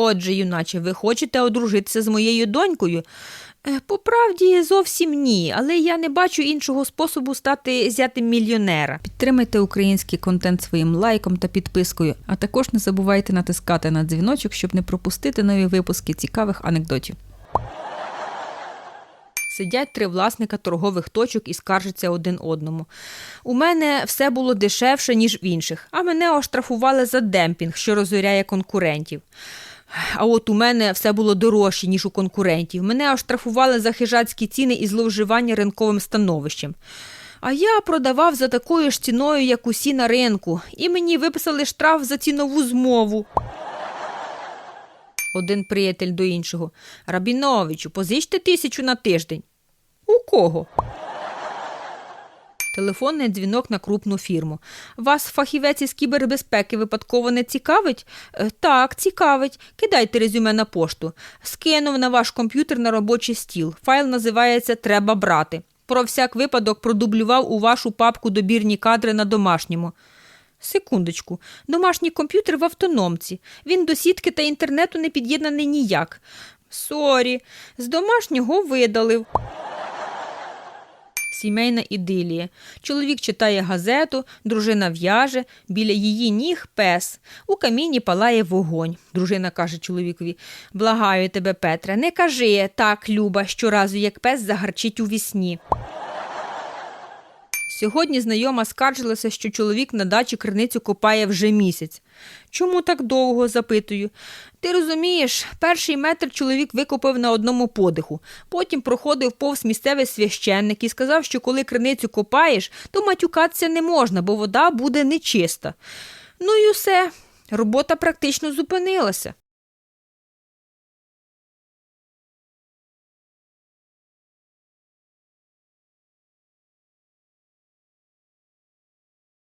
Отже, юначе, ви хочете одружитися з моєю донькою? Е, По правді зовсім ні, але я не бачу іншого способу стати зятем мільйонера. Підтримайте український контент своїм лайком та підпискою, а також не забувайте натискати на дзвіночок, щоб не пропустити нові випуски цікавих анекдотів. Сидять три власника торгових точок і скаржаться один одному. У мене все було дешевше, ніж в інших, а мене оштрафували за демпінг, що розоряє конкурентів. А от у мене все було дорожче, ніж у конкурентів. Мене оштрафували за хижацькі ціни і зловживання ринковим становищем. А я продавав за такою ж ціною, як усі на ринку, і мені виписали штраф за цінову змову. Один приятель до іншого. Рабіновичу, позичте тисячу на тиждень. У кого? Телефонний дзвінок на крупну фірму. Вас фахівець із кібербезпеки випадково не цікавить? «Е, Так, цікавить. Кидайте резюме на пошту. Скинув на ваш комп'ютер на робочий стіл. Файл називається Треба брати. Про всяк випадок продублював у вашу папку добірні кадри на домашньому. Секундочку, домашній комп'ютер в автономці. Він до сітки та інтернету не під'єднаний ніяк. Сорі, з домашнього видалив. Сімейна ідилія. Чоловік читає газету, дружина в'яже, біля її ніг пес. У каміні палає вогонь. Дружина каже чоловікові: Благаю тебе, Петре, не кажи так, Люба, щоразу, як пес загарчить у вісні. Сьогодні знайома скаржилася, що чоловік на дачі криницю копає вже місяць. Чому так довго? запитую. Ти розумієш, перший метр чоловік викопав на одному подиху. Потім проходив повз місцевий священник і сказав, що коли криницю копаєш, то матюкатися не можна, бо вода буде нечиста. Ну і усе. Робота практично зупинилася.